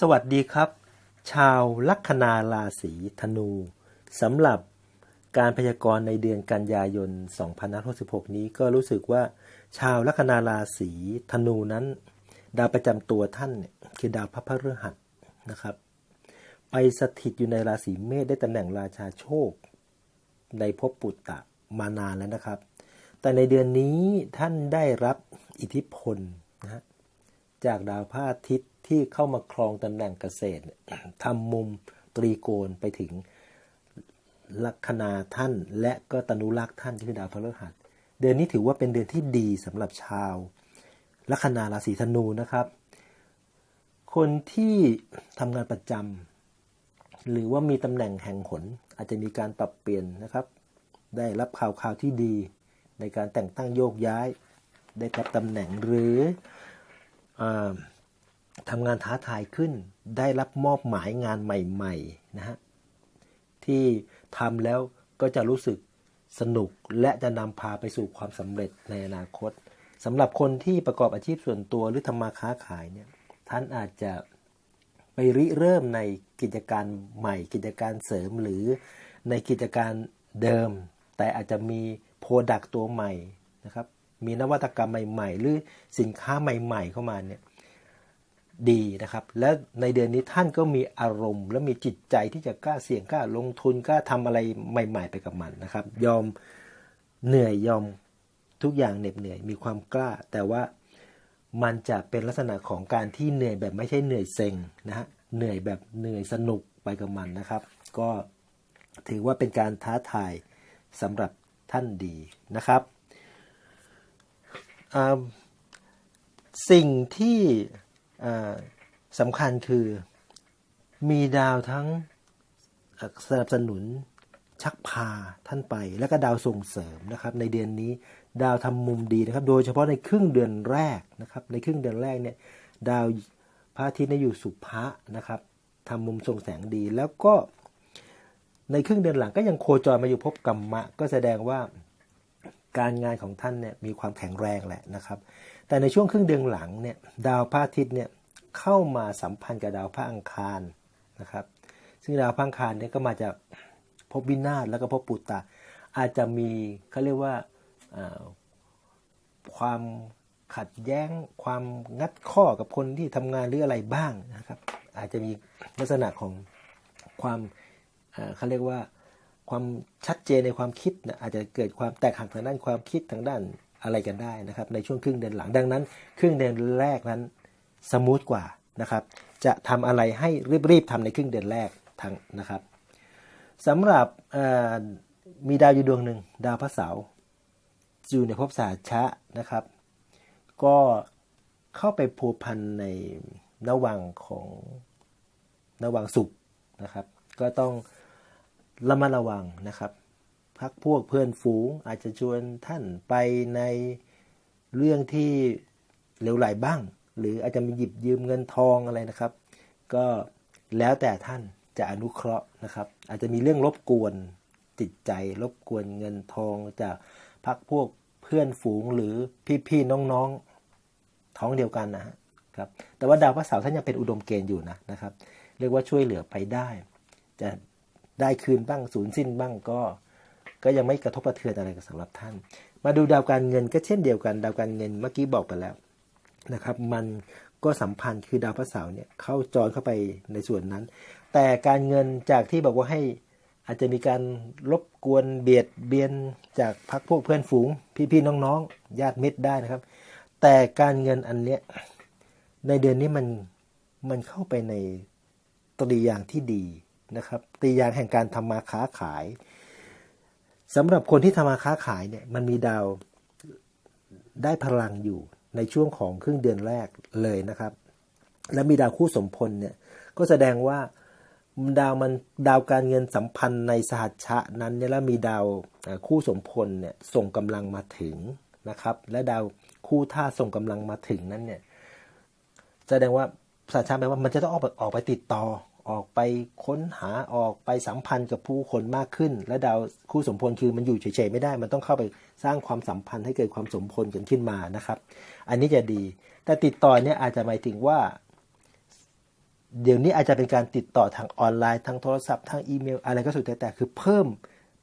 สวัสดีครับ ชาวลัคนาราศีธนูสำหรับการพยากรณ์ในเดือนกันยายน 2566 นี้ก็รู้สึกว่า ชาวลัคนาราศีธนูนั้น ดาวประจำตัวท่านคือดาวพระพฤหัสนะครับ ไปสถิตอยู่ในราศีเมษได้ตำแหน่งราชาโชค ในภพปุตตะมานานแล้วนะครับ แต่ในเดือนนี้ท่านได้รับอิทธิพลนะจากดาวพระอาทิตย์ ที่เข้ามาครองตำแหน่งเกษตรทำมุมตรีโกณไปถึงลัคนาท่าน และก็ตนุลักษ์ท่านที่คือดาวพฤหัส เดือนนี้ถือว่าเป็นเดือนที่ดีสำหรับชาวลัคนาราศีธนูนะครับ คนที่ทำงานประจำหรือว่ามีตำแหน่งแห่งหน อาจจะมีการปรับเปลี่ยนนะครับ ได้รับข่าวข่าวที่ดี ในการแต่งตั้งโยกย้าย ได้รับตำแหน่งหรืออา ทำงานท้าทายขึ้น ได้รับมอบหมายงานใหม่ๆนะฮะที่ทำแล้วก็จะรู้สึกสนุกและจะนำพาไปสู่ความสำเร็จในอนาคตสำหรับคนที่ประกอบอาชีพส่วนตัวหรือทำมาค้าขายเนี่ยท่านอาจจะไปริเริ่มในกิจการใหม่ กิจการเสริมหรือในกิจการเดิม แต่อาจจะมีโปรดักตัวใหม่นะครับมีนวัตกรรมใหม่ ๆ หรือสินค้าใหม่ ๆ เข้ามาเนี่ย ดีนะครับ และในเดือนนี้ท่านก็มีอารมณ์ และมีจิตใจที่จะกล้าเสี่ยงกล้าลงทุนกล้าทำอะไรใหม่ ๆ ไปกับมันนะครับ ยอมเหนื่อยยอมทุกอย่างเหน็ดเหนื่อยมีความกล้า แต่ว่ามันจะเป็นลักษณะของการที่เหนื่อยแบบไม่ใช่เหนื่อยเซ็งนะฮะเหนื่อยแบบเหนื่อยสนุกไปกับมันนะครับ ก็ถือว่าเป็นการท้าทายสำหรับท่านดีนะครับสิ่งที่ สำคัญคือมีดาวทั้งสนับสนุนชักพาท่านไป แล้วก็ดาวส่งเสริมนะครับ ในเดือนนี้ดาวทำมุมดีนะครับ โดยเฉพาะในครึ่งเดือนแรกนะครับ ในครึ่งเดือนแรกเนี่ยดาวพระอาทิตย์เนี่ยอยู่สุภะนะครับทำมุมส่งแสงดี แล้วก็ในครึ่งเดือนหลังก็ยังโคจรมาอยู่ภพกรรมะ ก็แสดงว่าการงานของท่านเนี่ยมีความแข็งแรงแหละนะครับ แต่ในช่วงครึ่งเดือนหลังเนี่ยดาวพระอาทิตย์เนี่ยเข้ามาสัมพันธ์กับดาวพระอังคารนะครับ ซึ่งดาวพระอังคารเนี่ยก็มาจากภพวินาศแล้วก็ภพปุตตะ อาจจะมีเขาเรียกว่าาความขัดแย้งความงัดข้อกับคนที่ทำงานหรืออะไรบ้างนะครับ อาจจะมีลักษณะของความเขาเรียกว่าความชัดเจนในความคิดนะอาจจะเกิดความแตกหักทางด้านความคิดทางด้าน อะไรกันได้นะครับในช่วงครึ่งเดือนหลังดังนั้น ครึ่งเดือนแรกนั้นสมูทกว่านะครับจะทำอะไรให้รีบๆทำในครึ่งเดือนแรกทั้งนะครับสำหรับมีดาวอยู่ดวงหนึ่งดาวพระเสาร์อยู่ในภพสาชะนะครับ ก็เข้าไปผูกพันในนวังของนวังสุขนะครับ ก็ต้องระมัดระวังนะครับ พักพวกเพื่อนฝูง อาจจะชวนท่านไปในเรื่องที่เลวไหลบ้าง หรืออาจจะมีหยิบยืมเงินทองอะไรนะครับ ก็แล้วแต่ท่านจะอนุเคราะห์นะครับ อาจจะมีเรื่องรบกวนจิตใจ รบกวนเงินทองจากพักพวกเพื่อนฝูงหรือพี่ๆน้องๆท้องเดียวกันนะครับแต่ว่าดาวพระเสาร์ท่านยังเป็นอุดมเกณฑ์อยู่นะนะครับ เรียกว่าช่วยเหลือไปได้ จะได้คืนบ้างสูญสิ้นบ้างก็ ก็ยังไม่กระทบกระเทือนอะไรกับสำหรับท่าน มาดูดาวการเงินก็เช่นเดียวกัน ดาวการเงินเมื่อกี้บอกไปแล้วนะครับ มันก็สัมพันธ์คือดาวพระเสาร์เนี่ยเข้าจรเข้าไปในส่วนนั้น แต่การเงินจากที่บอกว่าให้อาจจะมีการรบกวนเบียดเบียนจากพักพวกเพื่อนฝูง พี่ๆน้องๆญาติมิตรได้นะครับ แต่การเงินอันเนี้ยในเดือนนี้มันมันเข้าไปในตรีอย่างที่ดีนะครับตรีอย่างแห่งการทำมาค้าขาย สำหรับคนที่ทำมาค้าขายเนี่ยมันมีดาวได้พลังอยู่ในช่วงของครึ่งเดือนแรกเลยนะครับ และมีดาวคู่สมพลเนี่ยก็แสดงว่าดาวมันดาวการเงินสัมพันธ์ในสหัชชะนั้นเนี่ยแล้วมีดาวคู่สมพลเนี่ยส่งกำลังมาถึงนะครับ และดาวคู่ท่าส่งกำลังมาถึงนั้นเนี่ยแสดงว่าสาชาแปลว่ามันจะต้องออกไปออกไปติดต่อ ออกไปค้นหาออกไปสัมพันธ์กับผู้คนมากขึ้น และดาวคู่สมพลคือมันอยู่เฉยๆไม่ได้ มันต้องเข้าไปสร้างความสัมพันธ์ให้เกิดความสมพลกันขึ้นมานะครับ อันนี้จะดี แต่ติดต่อเนี่ยอาจจะหมายถึงว่า เดี๋ยวนี้อาจจะเป็นการติดต่อทางออนไลน์ทางโทรศัพท์ทางอีเมล อะไรก็สุดแต่แต่คือเพิ่ม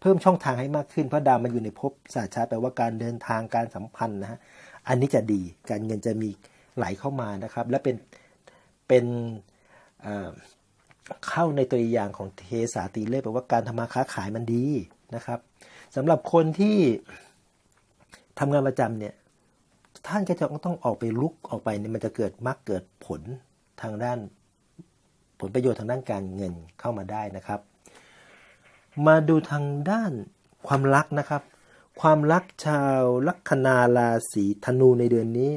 เพิ่มช่องทางให้มากขึ้นเพราะดาวมันอยู่ในภพศาสตร์ชาแปลว่าการเดินทางการสัมพันธ์นะฮะอันนี้จะดีการเงินจะมีไหลเข้ามานะครับ และเป็นเป็น เข้าในตัวอย่างของเทสาตีเลขแปลว่าการทำมาค้าขายมันดีนะครับสำหรับคนที่ทำงานประจำเนี่ยท่านก็จะต้องออกไปลุกออกไปเนี่ยมันจะเกิดมรรคเกิดผลทางด้านผลประโยชน์ทางด้านการเงินเข้ามาได้นะครับ มาดูทางด้านความรักนะครับ ความรักชาวลัคนาราศีธนูในเดือนนี้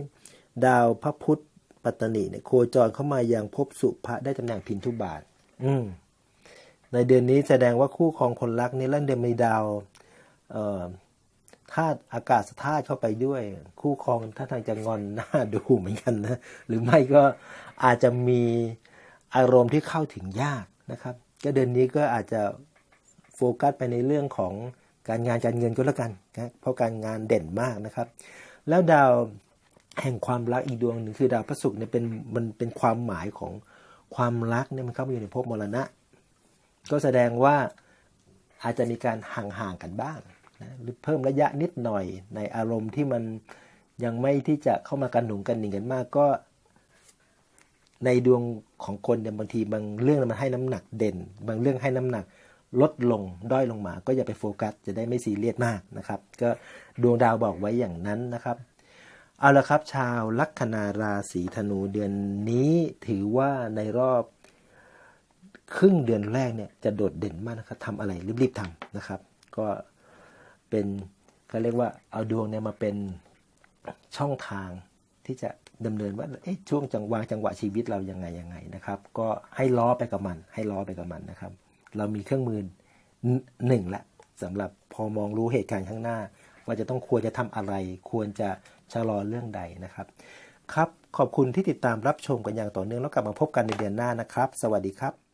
ดาวพระพุธปัตตนิเนี่ยโคจรเข้ามายังภพสุภะได้ตำแหน่งพินทุบาท อืมในเดือนนี้แสดงว่าคู่ครองคนรักนี่เล่นเดือนมีดาวเอ่อธาตุอากาศธาตุเข้าไปด้วย คู่ครองถ้าทางจะงอนหน้าดูเหมือนกันนะ หรือไม่ก็อาจจะมีอารมณ์ที่เข้าถึงยากนะครับ ก็เดือนนี้ก็อาจจะโฟกัสไปในเรื่องของการงานการเงินก็แล้วกันนะเพราะการงานเด่นมากนะครับ แล้วดาวแห่งความรักอีกดวงหนึ่งคือดาวพระศุกร์เนี่ยเป็นมันเป็นความหมายของ ความรักเนี่ยมันเข้ามาอยู่ในภพมรณะ ก็แสดงว่าอาจจะมีการห่างๆกันบ้างนะหรือเพิ่มระยะนิดหน่อยในอารมณ์ที่มันยังไม่ที่จะเข้ามากันหนุงกันหนิงกันมากก็ ในดวงของคนเนี่ยบางทีบางเรื่องมันให้น้ำหนักเด่น บางเรื่องให้น้ำหนักลดลงด้อยลงมา ก็อย่าไปโฟกัสจะได้ไม่ซีเรียสมากนะครับ ก็ดวงดาวบอกไว้อย่างนั้นนะครับ เอาละครับ ชาวลัคนาราศีธนูเดือนนี้ถือว่าในรอบครึ่งเดือนแรกเนี่ยจะโดดเด่นมากนะครับทำอะไรรีบๆทำนะครับ ก็เป็นเขาเรียกว่าเอาดวงเนี่ยมาเป็นช่องทางที่จะดำเนินว่าเอ๊ะช่วงจังหวะจังหวะชีวิตเรายังไงยังไงนะครับ ก็ให้ล้อไปกับมัน ให้ล้อไปกับมันนะครับ เรามีเครื่องมือหนึ่งละสำหรับพอมองรู้เหตุการณ์ข้างหน้า ว่าจะต้องควรจะทำอะไร ควรจะ ชะลอเรื่องใดนะครับ ครับ ขอบคุณที่ติดตามรับชมกันอย่างต่อเนื่องแล้วกลับมาพบกันในเดือนหน้านะครับ สวัสดีครับ